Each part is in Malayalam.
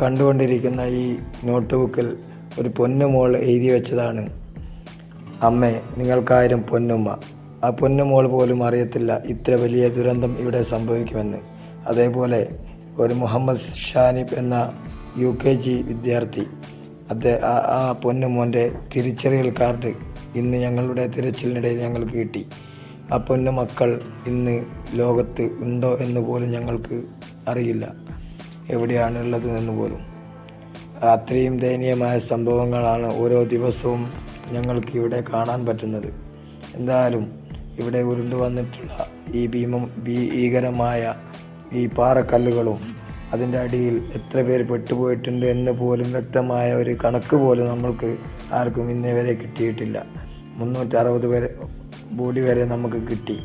കണ്ടുകൊണ്ടിരിക്കുന്ന ഈ നോട്ട് ബുക്കിൽ ഒരു പൊന്നുമോൾ എഴുതി വെച്ചതാണ്. അമ്മേ നിങ്ങൾക്കായിരം പൊന്നുമ്മ. ആ പൊന്നുമോൾ പോലും അറിയത്തില്ല ഇത്ര വലിയ ദുരന്തം ഇവിടെ സംഭവിക്കുമെന്ന്. അതേപോലെ ഒരു മുഹമ്മദ് ഷാനിബ് എന്ന യു കെ ജി വിദ്യാർത്ഥി അദ്ദേഹം ആ ആ പൊന്നുമോന്റെ തിരിച്ചറിയൽ കാർഡ് ഇന്ന് ഞങ്ങളുടെ തിരച്ചിലിനിടയിൽ ഞങ്ങൾക്ക് കിട്ടി. ആ പൊന്നു മക്കൾ ഇന്ന് ലോകത്ത് ഉണ്ടോ എന്ന് പോലും ഞങ്ങൾക്ക് അറിയില്ല. എവിടെയാണുള്ളത് എന്ന് പോലും. അത്രയും ദയനീയമായ സംഭവങ്ങളാണ് ഓരോ ദിവസവും ഞങ്ങൾക്ക് ഇവിടെ കാണാൻ പറ്റുന്നത്. എന്തായാലും ഇവിടെ ഉരുണ്ടു വന്നിട്ടുള്ള ഈ ഭീമം ഭീകരമായ ഈ പാറക്കല്ലുകളും അതിന്റെ അടിയിൽ എത്ര പേര് പെട്ടുപോയിട്ടുണ്ട് എന്ന് പോലും വ്യക്തമായ ഒരു കണക്ക് പോലും നമ്മൾക്ക് ആർക്കും ഇന്നേ വരെ കിട്ടിയിട്ടില്ല. മുന്നൂറ്ററുപത് വരെ ബോഡി വരെ നമുക്ക് കിട്ടി.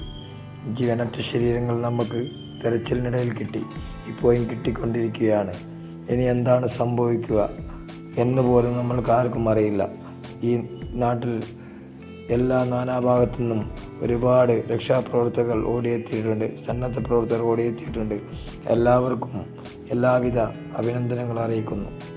ജീവനറ്റ ശരീരങ്ങൾ നമുക്ക് തെരച്ചിലിനിടയിൽ കിട്ടി. ഇപ്പോഴും കിട്ടിക്കൊണ്ടിരിക്കുകയാണ്. ഇനി എന്താണ് സംഭവിക്കുക എന്ന് പോലും നമ്മൾക്ക് ആർക്കും അറിയില്ല. ഈ നാട്ടിൽ എല്ലാ നാനാഭാഗത്തു നിന്നും ഒരുപാട് രക്ഷാപ്രവർത്തകർ ഓടിയെത്തിയിട്ടുണ്ട്. സന്നദ്ധ പ്രവർത്തകർ ഓടിയെത്തിയിട്ടുണ്ട്. എല്ലാവർക്കും എല്ലാവിധ അഭിനന്ദനങ്ങൾ അറിയിക്കുന്നു.